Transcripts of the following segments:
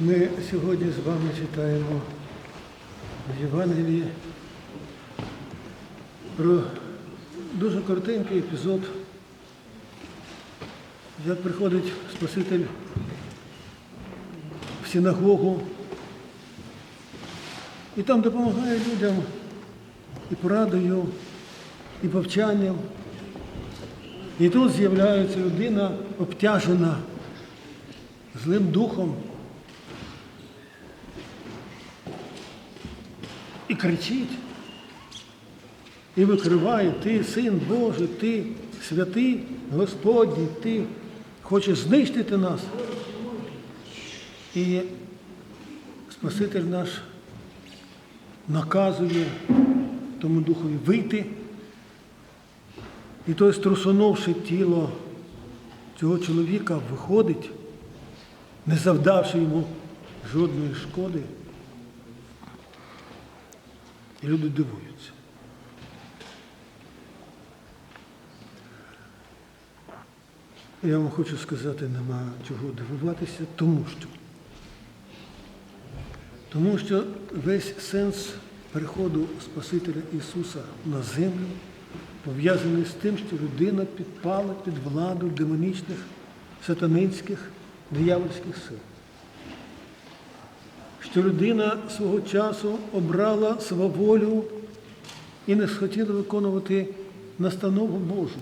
Ми сьогодні з вами читаємо в Євангелії про дуже коротенький епізод, як приходить Спаситель в синагогу і там допомагає людям і порадою, і повчанням. І тут з'являється людина обтяжена злим духом. І кричить, і викриває, ти син Божий, ти святий Господній, ти хочеш знищити нас. І Спаситель наш наказує тому духові вийти. І той, струсонувши тіло цього чоловіка, виходить, не завдавши йому жодної шкоди. І люди дивуються. Я вам хочу сказати, нема чого дивуватися, тому що. Тому що весь сенс приходу Спасителя Ісуса на землю пов'язаний з тим, що людина підпала під владу демонічних, сатанинських, диявольських сил. Що людина свого часу обрала сваволю і не схотіла виконувати настанову Божу.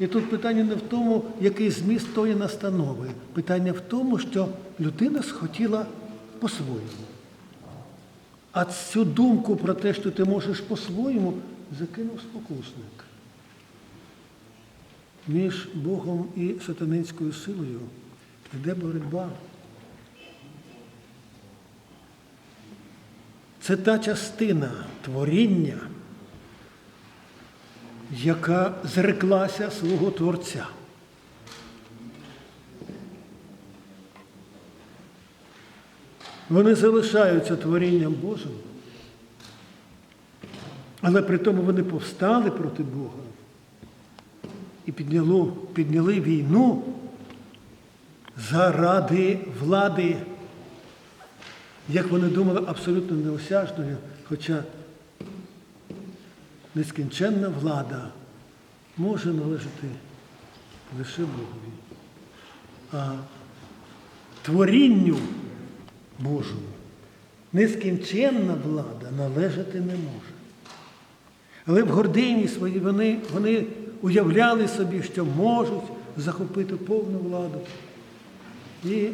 І тут питання не в тому, який зміст тої настанови. Питання в тому, що людина схотіла по-своєму. А цю думку про те, що ти можеш по-своєму, закинув спокусник. Між Богом і сатанинською силою йде боротьба. Це та частина творіння, яка зреклася свого Творця. Вони залишаються творінням Божим, але при тому вони повстали проти Бога і підняло, підняли війну заради влади, як вони думали, абсолютно неосяжною, хоча нескінченна влада може належати лише Богові. А творінню Божому нескінченна влада належати не може. Але в гордині своїй вони, вони уявляли собі, що можуть захопити повну владу. І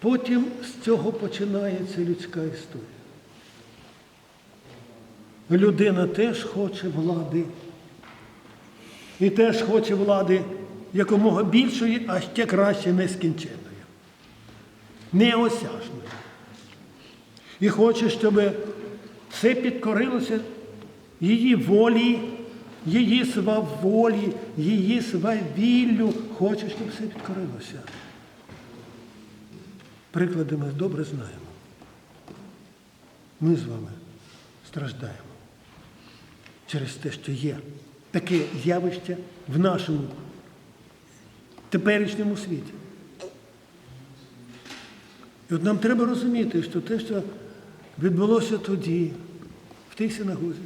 потім з цього починається людська історія. Людина теж хоче влади. І теж хоче влади якомога більшої, а ще краще нескінченної, неосяжної. І хоче, щоб все підкорилося її волі, її сваволі, її свавіллю. Хоче, щоб все підкорилося. Приклади ми добре знаємо. Ми з вами страждаємо через те, що є таке явище в нашому теперішньому світі. І от нам треба розуміти, що те, що відбулося тоді, в тій синагозі,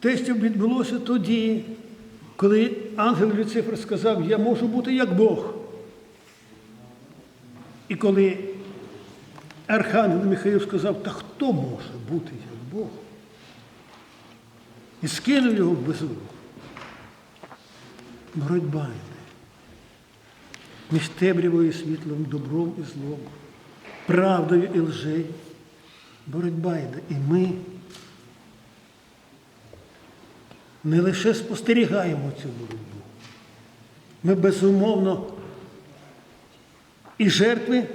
те, що відбулося тоді, коли ангел Люцифер сказав, я можу бути як Бог. І коли Архангел Михаїл сказав, та хто може бути як Бог? І скинув його в безумку. Боротьба йде між темрявою світлом, добром і злом, правдою і лжею. Боротьба йде. І ми не лише спостерігаємо цю боротьбу. Ми безумовно і жертви,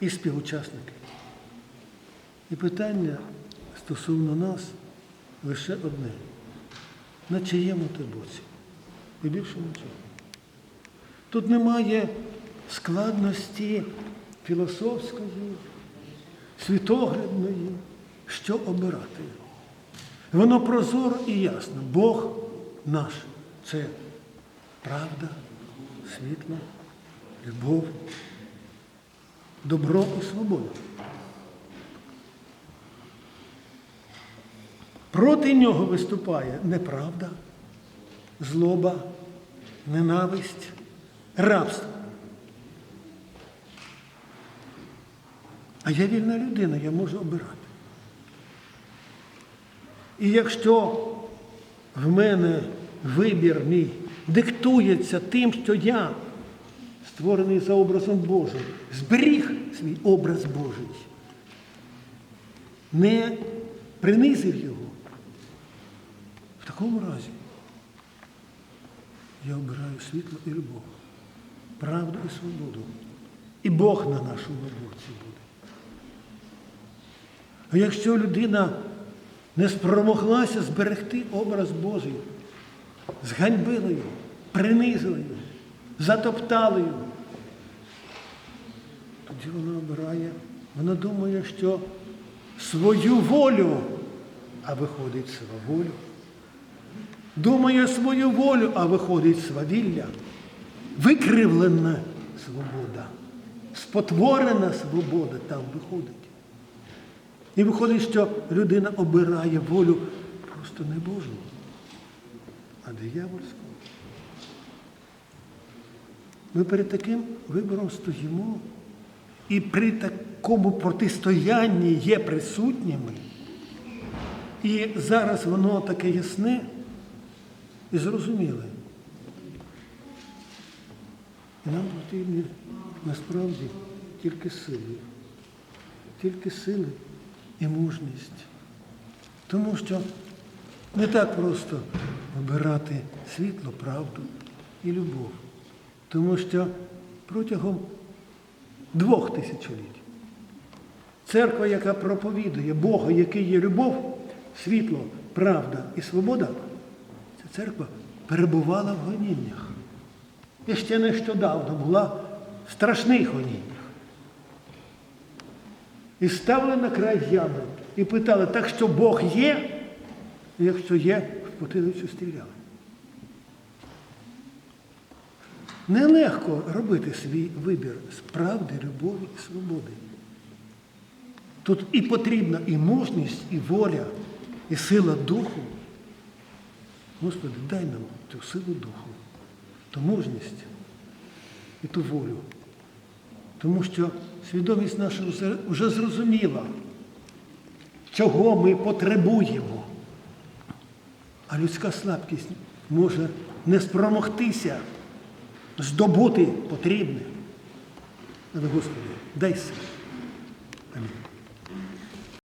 і співучасники. І питання стосовно нас лише одне. На чиєму ти боці? І більше нічого. Тут немає складності філософської, світоглядної, що обирати. Воно прозоро і ясно. Бог наш це правда, світло, любов, добро і свободу. Проти нього виступає неправда, злоба, ненависть, рабство. А я вільна людина, я можу обирати. І якщо в мене вибір мій диктується тим, що я створений за образом Божим, зберіг свій образ Божий, не принизив його, в такому разі я обираю світло і любов, правду і свободу. І Бог на нашому боці буде. А якщо людина не спромоглася зберегти образ Божий, зганьбила його, принизила його, затоптала його, тоді вона обирає, вона думає, що свою волю, а виходить сваволю. Думає свою волю, а виходить свавілля. Викривлена свобода, спотворена свобода там виходить. І виходить, що людина обирає волю просто не Божу, а диявольську. Ми перед таким вибором стоїмо, і при такому протистоянні є присутніми. І зараз воно таке ясне і зрозуміле. І нам потрібні насправді тільки сили, тільки сили і мужність. Тому що не так просто обирати світло, правду і любов. Тому що протягом двох тисячоліть церква, яка проповідує Бога, який є любов, світло, правда і свобода, ця церква перебувала в гоніннях. І ще нещодавно була в страшних гоніннях. І ставили на край ями і питали, так що Бог є, І якщо є, в потилицю стріляли. Нелегко робити свій вибір з правди, любові і свободи. Тут і потрібна і мужність, і воля, і сила духу. Господи, дай нам цю силу духу, ту мужність і ту волю. Тому що свідомість наша вже- зрозуміла, чого ми потребуємо. А людська слабкість може не спромогтися здобути потрібне. Але, Господи, дай сил. Амінь.